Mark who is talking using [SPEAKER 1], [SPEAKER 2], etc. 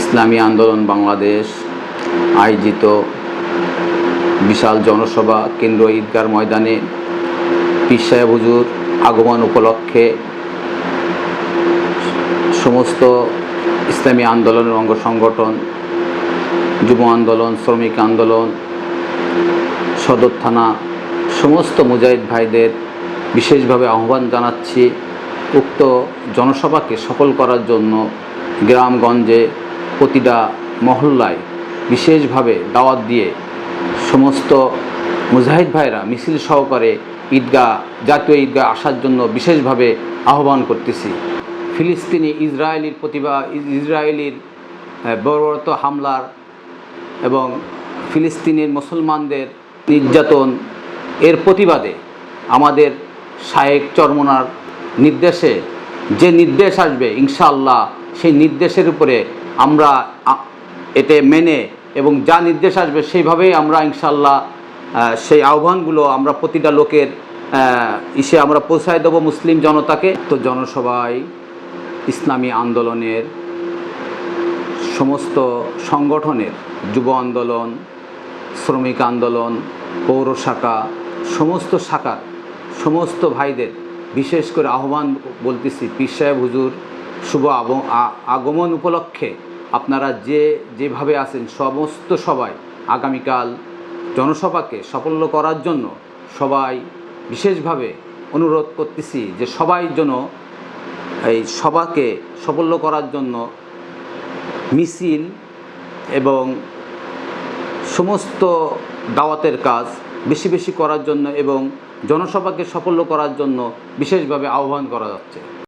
[SPEAKER 1] ইসলামী আন্দোলন বাংলাদেশ আয়োজিত বিশাল জনসভা কেন্দ্র ঈদগার ময়দানে পীর সাহেব হুজুর আগমন উপলক্ষে সমস্ত ইসলামী আন্দোলনের অঙ্গ সংগঠন, যুব আন্দোলন, শ্রমিক আন্দোলন, সদর থানা, সমস্ত মুজাহিদ ভাইদের বিশেষভাবে আহ্বান জানাচ্ছি। উক্ত জনসভাকে সফল করার জন্য গ্রামগঞ্জে প্রতিটা মহল্লায় বিশেষভাবে দাওয়াত দিয়ে সমস্ত মুজাহিদ ভাইরা মিছিল সহকারে ঈদগাহ, জাতীয় ঈদগাহ আসার জন্য বিশেষভাবে আহ্বান করতেছি। ফিলিস্তিনি ইসরায়েলির প্রতিভা, ইসরায়েলির বর্বরত হামলার এবং ফিলিস্তিনের মুসলমানদের নির্যাতন এর প্রতিবাদে আমাদের শায়েক চরমনার নির্দেশে যে নির্দেশ আসবে, ইনশাআল্লাহ সেই নির্দেশের উপরে আমরা এতে মেনে এবং যা নির্দেশ আসবে সেইভাবেই আমরা ইনশাল্লাহ সেই আহ্বানগুলো আমরা প্রতিটা লোকের ইসে আমরা পৌঁছায় দেবো মুসলিম জনতাকে। তো জনসভায় ইসলামী আন্দোলনের সমস্ত সংগঠনের, যুব আন্দোলন, শ্রমিক আন্দোলন, পৌর শাখা, সমস্ত শাখার, সমস্ত ভাইদের বিশেষ করে আহ্বান বলতেছি, পীর সাহেব, হুজুর শুভ আগমন উপলক্ষে আপনারা যে, যেভাবে আছেন, সমস্ত সবাই আগামীকাল জনসভাকে সাফল্য করার জন্য সবাই বিশেষভাবে অনুরোধ করতেছি যে সবাই যেন এই সভাকে সাফল্য করার জন্য মিছিল এবং সমস্ত দাওয়াতের কাজ বেশি বেশি করার জন্য এবং জনসভাকে সাফল্য করার জন্য বিশেষভাবে আহ্বান করা যাচ্ছে।